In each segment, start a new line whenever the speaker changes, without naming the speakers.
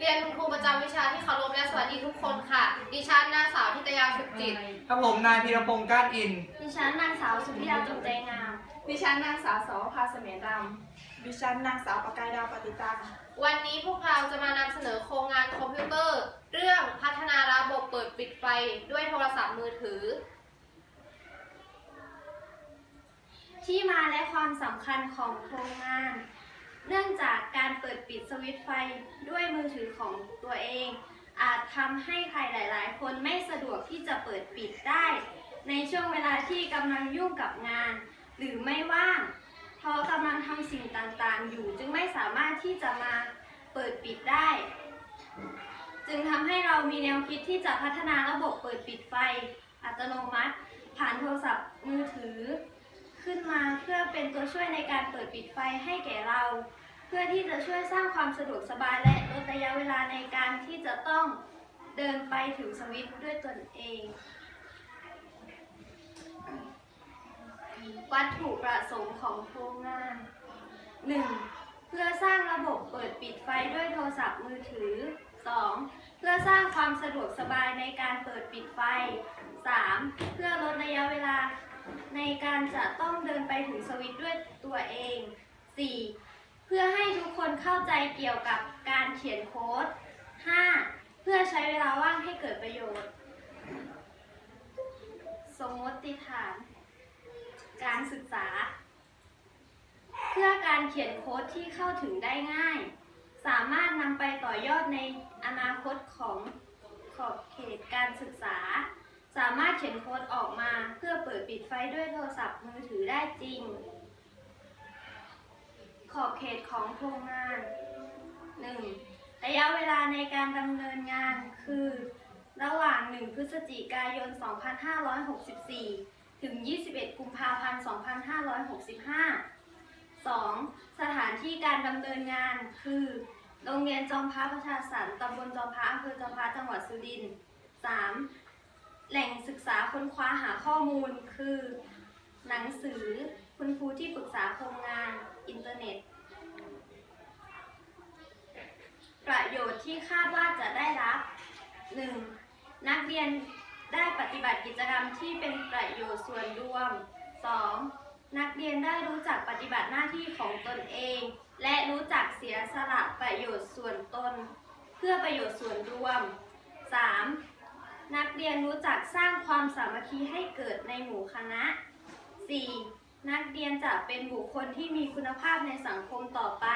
เรียนคุณครูประจำวิชาที่เคารพและสวัสดีทุกคนค่ะ ดิฉันนางสาวทิตยาสุขจิต
ครับผมนายพีรพงศ์ก้านอิน
ดิฉันนางสาวสุพิยาจงใจงาม
ดิฉันนางสาวสาวภาเสมียนรำดิฉันนางสาวประกายดาวปฏิตัง
วันนี้พวกเราจะมานำเสนอโครงงานคอมพิวเตอร์ เรื่องพัฒนาระบบเปิดปิดไฟด้วยโทรศัพท์มือถือ
ที่มาและความสำคัญของโครงงาน เนื่องจากการเปิดปิดสวิตช์ไฟด้วยมือถือของตัวเอง อาจทำให้ใครหลาย ๆ คนไม่สะดวกที่จะเปิดปิดได้ ในช่วงเวลาที่กำลังยุ่งกับงาน หรือไม่ว่างเพราะกำลังทำสิ่งต่าง ๆ อยู่จึงไม่สามารถที่จะมาเปิดปิดได้ จึงทำให้เรามีแนวคิดที่จะพัฒนาระบบเปิดปิดไฟ อัตโนมัติ ผ่านโทรศัพท์มือถือ ขึ้นมาเพื่อเป็นตัวช่วยในการเปิดปิดไฟให้แก่เรา เพื่อที่จะช่วยสร้างความสะดวกสบายและลดระยะเวลาในการที่จะต้องเดินไปถึงสวิตช์ด้วยตนเอง วัตถุประสงค์ของโครงงาน 1. เพื่อสร้างระบบเปิดปิดไฟด้วยโทรศัพท์มือถือ 2. เพื่อสร้างความสะดวกสบายในการเปิดปิดไฟ 3. เพื่อลดระยะเวลา ในการจะต้องเดินไปถึงสวิตช์ด้วยตัวเอง 4. เพื่อให้ทุกคนเข้าใจเกี่ยวกับการเขียนโค้ด 5. เพื่อใช้เวลาว่างให้เกิดประโยชน์ สมมติฐาน การศึกษา เพื่อการเขียนโค้ดที่เข้าถึงได้ง่าย สามารถนำไปต่อยอดในอนาคตของขอบเขตการศึกษา สามารถเขียนโค้ดออกมาเพื่อเปิดปิดไฟด้วยโทรศัพท์มือถือได้จริง ขอบเขตของโครงงาน 1. ระยะเวลาในการดำเนินงานคือ ระหว่าง 1 พฤศจิกายน 2564 ถึง 21 กุมภาพันธ์ 2565 2. สถานที่การดำเนินงานคือ โรงเรียนจอมพระประชาสรรค์ตำบลจอมพระอำเภอจอมพระจังหวัดสุรินทร์ 3. แหล่งศึกษาค้นคว้าหาข้อมูล คือ หนังสือคุณครูที่ปรึกษาโครงงานอินเทอร์เน็ต ประโยชน์ที่คาดว่าจะได้รับ 1. นักเรียนได้ปฏิบัติกิจกรรมที่เป็นประโยชน์ส่วนรวม 2. นักเรียนได้รู้จักปฏิบัติหน้าที่ของตนเอง และรู้จักเสียสละประโยชน์ส่วนตน เพื่อประโยชน์ส่วนรวม 3. นักเรียนรู้จักสร้างความสามัคคีให้เกิดในหมู่คณะ 4. นักเรียนจะเป็นบุคคลที่มีคุณภาพในสังคมต่อไป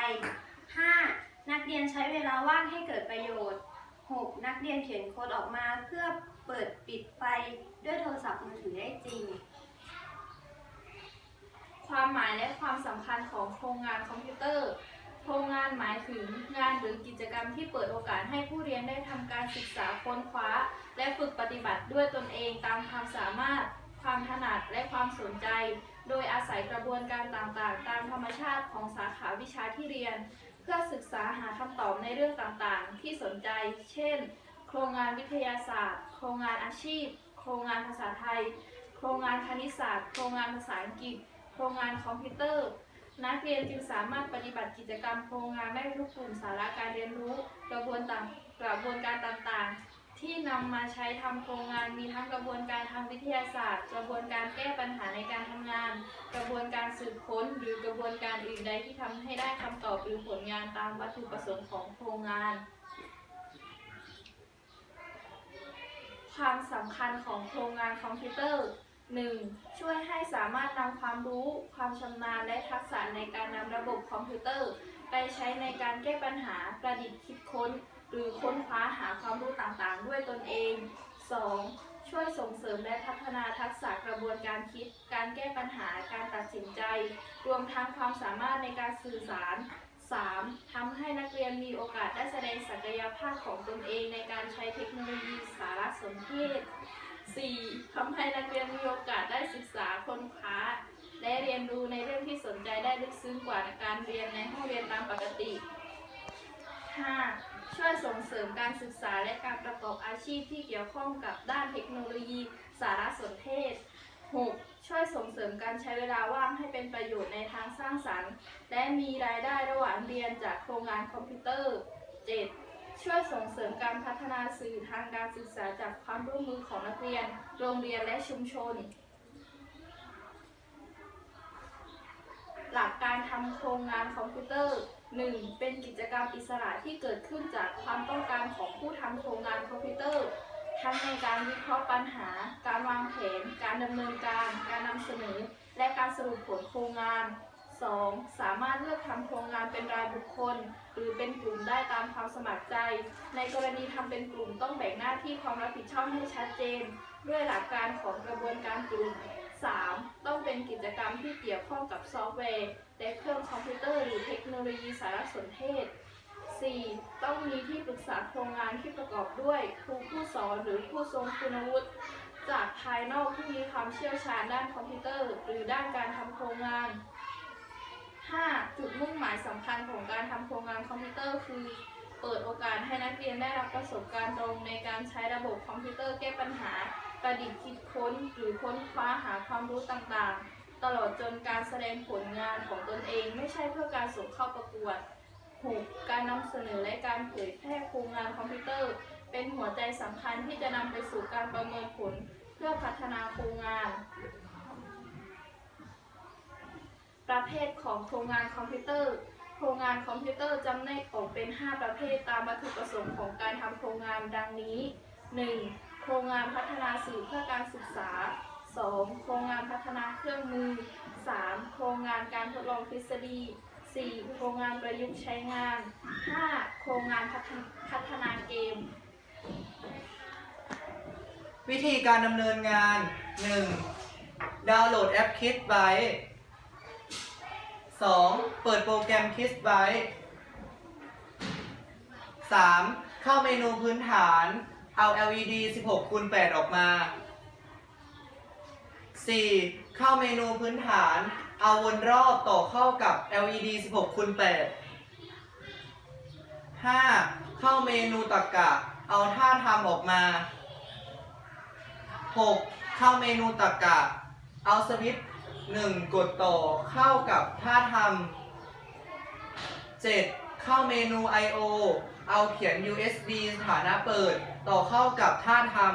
5. นักเรียนใช้เวลาว่างให้เกิดประโยชน์ 6. นักเรียนเขียนโค้ดออกมาเพื่อเปิดปิดไฟด้วยโทรศัพท์มือถือได้จริง
ความหมายและความสำคัญของโครงงานคอมพิวเตอร์ โครงงานหมายถึงงานหรือกิจกรรมที่เปิดโอกาสให้ผู้เรียนได้ทำการศึกษาค้นคว้า และฝึกปฏิบัติด้วยตนเองตามความสามารถ ความถนัดและความสนใจ โดยอาศัยกระบวนการต่างๆ ตามธรรมชาติของสาขาวิชาที่เรียน เพื่อศึกษาหาคำตอบในเรื่องต่างๆ ที่สนใจ เช่น โครงงานวิทยาศาสตร์ โครงงานอาชีพ โครงงานภาษาไทย โครงงานคณิตศาสตร์ โครงงานภาษาอังกฤษ โครงงานคอมพิวเตอร์ นักเรียนจึงสามารถปฏิบัติกิจกรรมโครงงานได้ทุกกลุ่มสาระการเรียนรู้กระบวนต่างกระบวนการต่างๆ ที่นำมาใช้ทำโครงงานมีทั้งกระบวนการทางวิทยาศาสตร์ กระบวนการแก้ปัญหาในการทำงาน กระบวนการสืบค้น หรือกระบวนการอื่นใดที่ทำให้ได้คำตอบหรือผลงานตามวัตถุประสงค์ของโครงงาน ความสำคัญของโครงงานคอมพิวเตอร์ 1. ช่วยให้สามารถนำความรู้ ความชำนาญและทักษะในการนำระบบคอมพิวเตอร์ ไปใช้ในการแก้ปัญหาประดิษฐ์คิดค้น หรือค้นคว้าหาความรู้ต่างๆ ด้วยตนเอง 2. ช่วยส่งเสริมและพัฒนาทักษะกระบวนการคิด การแก้ปัญหาการตัดสินใจ รวมทั้งความสามารถในการสื่อสาร 3. ทำให้นักเรียนมีโอกาสได้แสดงศักยภาพของตนเองในการใช้เทคโนโลยีสารสนเทศ 4. ทำให้นักเรียนมีโอกาสได้ศึกษาค้นคว้าและเรียนรู้ในเรื่องที่สนใจได้ลึกซึ้งกว่าการเรียนในห้องเรียนตามปกติ 5. ช่วยส่งเสริมการศึกษาและการประกอบอาชีพที่เกี่ยวข้องกับด้านเทคโนโลยี สารสนเทศ 6. ช่วยส่งเสริมการใช้เวลาว่างให้เป็นประโยชน์ในทางสร้างสรรค์ และมีรายได้ระหว่างเรียนจากโครงงานคอมพิวเตอร์ 7. ช่วยส่งเสริมการพัฒนาสื่อทางการศึกษาจากความร่วมมือของนักเรียน โรงเรียนและชุมชน หลักการทำโครงงานคอมพิวเตอร์ 1. เป็นกิจกรรมอิสระที่เกิดขึ้นจากความต้องการของผู้ทำโครงงานคอมพิวเตอร์ ทั้งในการวิเคราะห์ปัญหา การวางแผน การดำเนินการ การนำเสนอ และการสรุปผลโครงงาน 2. สามารถเลือกทำโครงงานเป็นรายบุคคล หรือเป็นกลุ่มได้ตามความสมัครใจ ในกรณีทำเป็นกลุ่มต้องแบ่งหน้าที่ความรับผิดชอบให้ชัดเจน ด้วยหลักการของกระบวนการกลุ่ม 3. ต้องเป็นกิจกรรมที่เกี่ยวข้องกับซอฟต์แวร์และเครื่องคอมพิวเตอร์หรือเทคโนโลยีสารสนเทศ 4. ต้องมีที่ปรึกษาโครงงานที่ประกอบด้วยครูผู้สอนหรือผู้ทรงคุณวุฒิจากภายนอกที่มีความเชี่ยวชาญด้านคอมพิวเตอร์ หรือด้านการทำโครงงาน 5. จุดมุ่งหมายสำคัญของการทำโครงงานคอมพิวเตอร์คือเปิดโอกาสให้นักเรียนได้รับประสบการณ์ตรงในการใช้ระบบคอมพิวเตอร์แก้ปัญหา ประดิษฐ์คิดค้น หรือค้นคว้าหาความรู้ต่างๆ ตลอดจนการแสดงผลงานของตนเอง ไม่ใช่เพื่อการส่งเข้าประกวด 6. การนำเสนอและการเผยแพร่โครงงานคอมพิวเตอร์ เป็นหัวใจสำคัญที่จะนำไปสู่การประเมินผล เพื่อพัฒนาโครงงาน ประเภทของโครงงานคอมพิวเตอร์ โครงงานคอมพิวเตอร์จำแนกออกเป็น 5 ประเภทตามวัตถุประสงค์ของการทำโครงงานดังนี้ 1. โครงงานพัฒนาสื่อเพื่อการศึกษา 2. โครงงานพัฒนาเครื่องมือ 3. โครงงานการทดลองทฤษฎี 4. โครงงานประยุกต์ใช้งาน 5. โครงงานพัฒนพัฒนาเกม
วิธีการดำเนินงาน 1. ดาวน์โหลดแอปคิดไว้ 2. เปิดโปรแกรมคิดไว้ 3. เข้าเมนูพื้นฐาน เอา LED 16คูณ8ออกมา 4. เข้าเมนูพื้นฐาน เอาวนรอบต่อเข้ากับ LED 16คูณ8 5. เข้าเมนูตรรกะ เอาท่าทำออกมา 6. เข้าเมนูตรรกะ เอาสวิตช์ 1กดต่อเข้ากับท่าทำ 7. เข้าเมนู I/O เอาเขียน USB สถานะเปิด ต่อเข้ากับท่าทำ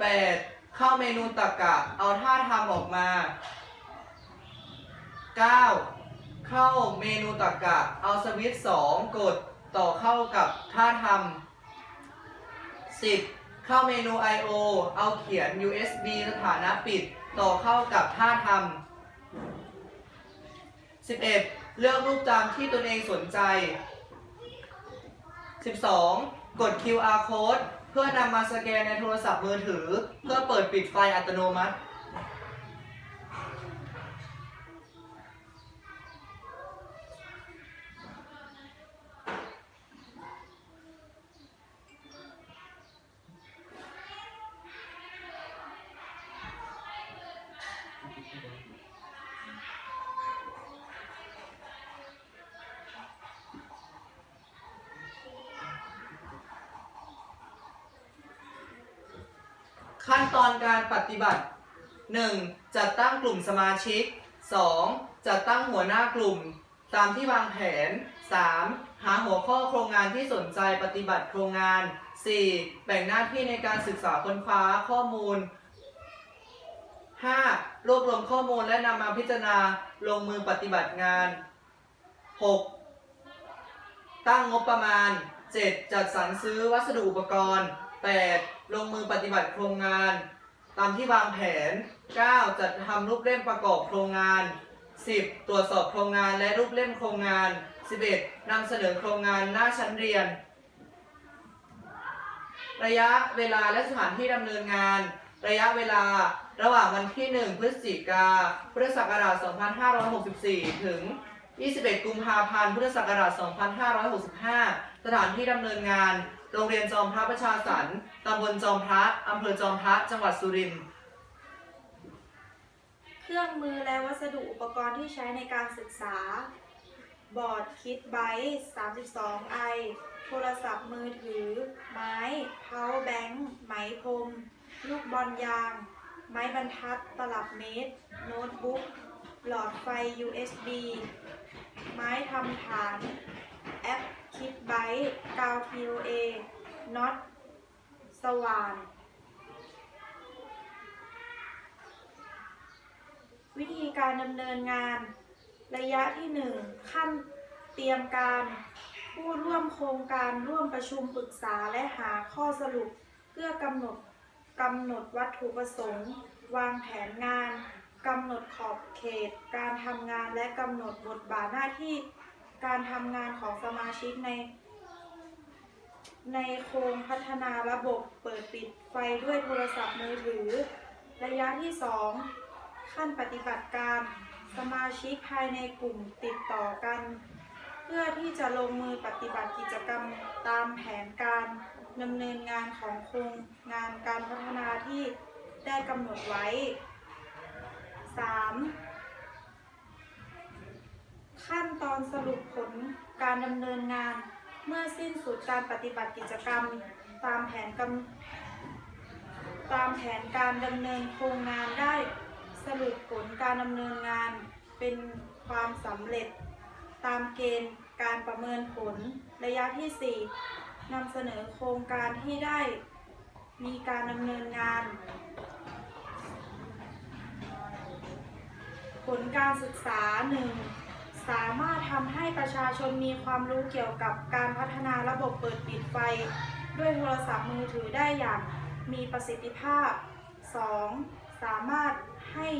8. เข้าเมนูตรรกะ เอาท่าทำออกมา 9. เข้าเมนูตรรกะ เอาสวิตช์2กดต่อเข้ากับท่าทำ 10. เข้าเมนู I/O เอาเขียน USB สถานะปิด ต่อเข้ากับท่าทำ 11. เลือกรูปจำที่ตนเองสนใจ 12. กด QR code เพื่อนำมาสแกนในโทรศัพท์มือถือ เพื่อเปิดปิดไฟอัตโนมัติ ขั้นตอนการปฏิบัติ 1. จัดตั้งกลุ่มสมาชิก 2. จัดตั้งหัวหน้ากลุ่ม ตามที่วางแผน 3. หาหัวข้อโครงงานที่สนใจปฏิบัติโครงงาน 4. แบ่งหน้าที่ในการศึกษาค้นคว้าข้อมูล 5. รวบรวมข้อมูลและนำมาพิจารณาลงมือปฏิบัติงาน 6. ตั้งงบประมาณ 7. จัดสรรซื้อวัสดุอุปกรณ์ 8. ลงมือปฏิบัติโครงงาน ตามที่วางแผน 9. จัดทำรูปเล่มประกอบโครงงาน 10. ตรวจสอบโครงงานและรูปเล่มโครงงาน 11. นำเสนอโครงงานหน้าชั้นเรียน ระยะเวลาและสถานที่ดำเนินงาน ระยะเวลาระหว่างวันที่ 1 พฤศจิกาพุทธศักราช 2564 ถึง 21 กุมภาพันธ์ พุทธศักราช 2565 สถานที่ดำเนินงาน โรงเรียนจอมพระประชาสรรตำบลจอมพระอำเภอจอมพระ จังหวัดสุรินทร์
เครื่องมือและวัสดุอุปกรณ์ที่ใช้ในการศึกษา บอร์ดคิดไบต์32 ไอ โทรศัพท์มือถือ ไม้ power bank ไหมพรม ลูกบอลยาง ไม้บรรทัด ตลับเมตร โน้ตบุ๊ก หลอดไฟ USB ไม้ทำฐาน แอป คิดไบ Byte กาว TOA น็อตสว่านวิธีการดำเนินงาน ระยะที่ 1 ขั้นเตรียมการ ผู้ร่วมโครงการร่วมประชุมปรึกษาและหาข้อสรุป เพื่อกำหนดกำหนดวัตถุประสงค์ วางแผนงานกำหนดขอบเขต การทำงานและกำหนดบทบาทหน้าที่ การทำงานของสมาชิกใน ในโครงพัฒนาระบบเปิดปิดไฟด้วยโทรศัพท์มือถือ ระยะที่ 2 ขั้นปฏิบัติการสมาชิกภายในกลุ่มติดต่อกัน เพื่อที่จะลงมือปฏิบัติกิจกรรมตามแผนการดำเนินงานของโครงงานการพัฒนาที่ได้กำหนดไว้ 3. ขั้นตอนสรุปผลการดำเนินงาน เมื่อสิ้นสุดการปฏิบัติกิจกรรม ตามแผนกำตามแผนการดำเนินโครงงานได้สรุปผลการดำเนินงานเป็นความสำเร็จ ตามเกณฑ์การประเมินผลระยะที่ 4นำเสนอโครงการที่ได้มีการดำเนินงาน ผลการศึกษา 1. สามารถทำให้ประชาชนมีความรู้เกี่ยวกับการพัฒนาระบบเปิดปิดไฟ ด้วยโทรศัพท์มือถือได้อย่างมีประสิทธิภาพ 2. สามารถให้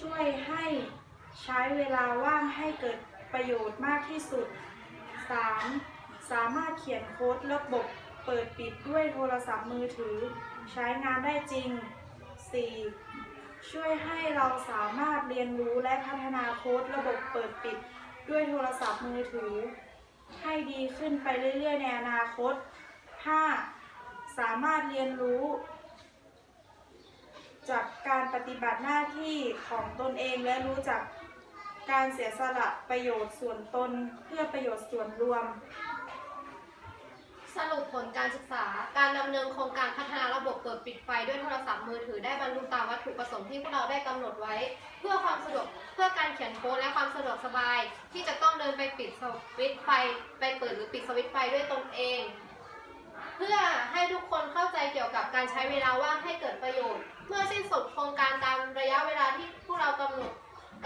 ช่วยให้ใช้เวลาว่างให้เกิดประโยชน์มากที่สุด 3. สามารถเขียนโค้ดระบบเปิดปิดด้วยโทรศัพท์มือถือ ใช้งานได้จริง 4. ช่วยให้เราสามารถเรียนรู้และพัฒนาโค้ดระบบเปิดปิด ด้วยโทรศัพท์มือถือ ให้ดีขึ้นไปเรื่อย ๆ ในอนาคต 5. สามารถเรียนรู้ จากการปฏิบัติหน้าที่ของตนเองและรู้จักการเสียสละประโยชน์ส่วนตนเพื่อประโยชน์ส่วนรวม
สรุปผลการศึกษา การดำเนินโครงการพัฒนาระบบเปิดปิดไฟด้วยโทรศัพท์มือถือได้บรรลุตามวัตถุประสงค์ที่พวกเราได้กำหนดไว้ เพื่อความสะดวกเพื่อการเขียนโค้ดและความสะดวกสบาย ที่จะต้องเดินไปปิดสวิตช์ไฟ ไปเปิดหรือปิดสวิตช์ไฟด้วยตนเอง เพื่อให้ทุกคนเข้าใจเกี่ยวกับการใช้เวลาว่างให้เกิดประโยชน์ เมื่อสิ้นสุดโครงการตามระยะเวลาที่พวกเรากำหนด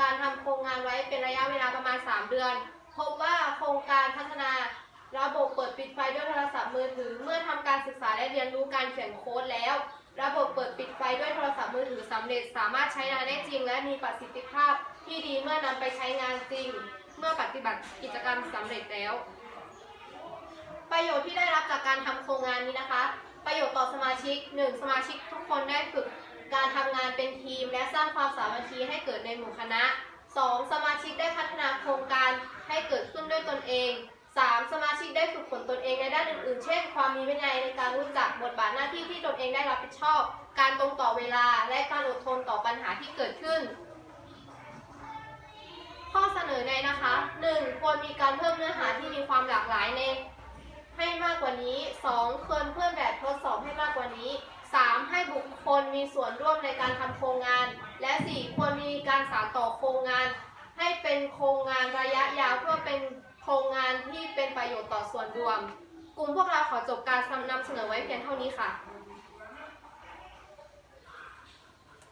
การทำโครงงานไว้เป็นระยะเวลาประมาณ 3 เดือน พบว่าโครงการพัฒนา ระบบเปิดปิดไฟด้วยโทรศัพท์มือถือ เมื่อทำการศึกษาและเรียนรู้การเขียนโค้ดแล้ว ระบบเปิดปิดไฟด้วยโทรศัพท์มือถือสำเร็จ สามารถใช้งานได้จริง และมีประสิทธิภาพที่ดีเมื่อนำไปใช้งานจริง เมื่อปฏิบัติกิจกรรมสำเร็จแล้ว ประโยชน์ที่ได้รับจากการทำโครงงานนี้นะคะ ประโยชน์ต่อสมาชิก 1. สมาชิกทุกคนได้ฝึกการทำงานเป็นทีม และสร้างความสามัคคีให้เกิดในหมู่คณะ 2. สมาชิกได้พัฒนาโครงการให้เกิดขึ้นด้วยตนเอง 3. สมาชิกได้ฝึกฝนตนเองในด้านอื่นๆ เช่น ความมีวินัยในการรู้จักบทบาทหน้าที่ที่ตนเองได้รับผิดชอบ การตรงต่อเวลา และการอดทนต่อปัญหาที่เกิดขึ้น ข้อเสนอแนนะคะ 1. ควรมีการเพิ่มเนื้อหาที่มีความหลากหลายในให้มากกว่านี้ 2. ควรเพิ่มแบบทดสอบให้มากกว่านี้ 3. ให้บุคคลมีส่วนร่วมในการทำโครงงาน และ 4. ควรมีการสานต่อโครงงาน ให้เป็นโครงงานระยะยาวเพื่อเป็น โครงงานที่เป็นประโยชน์ต่อส่วนรวม กลุ่มพวกเราขอจบการนำเสนอไว้เพียงเท่านี้ค่ะ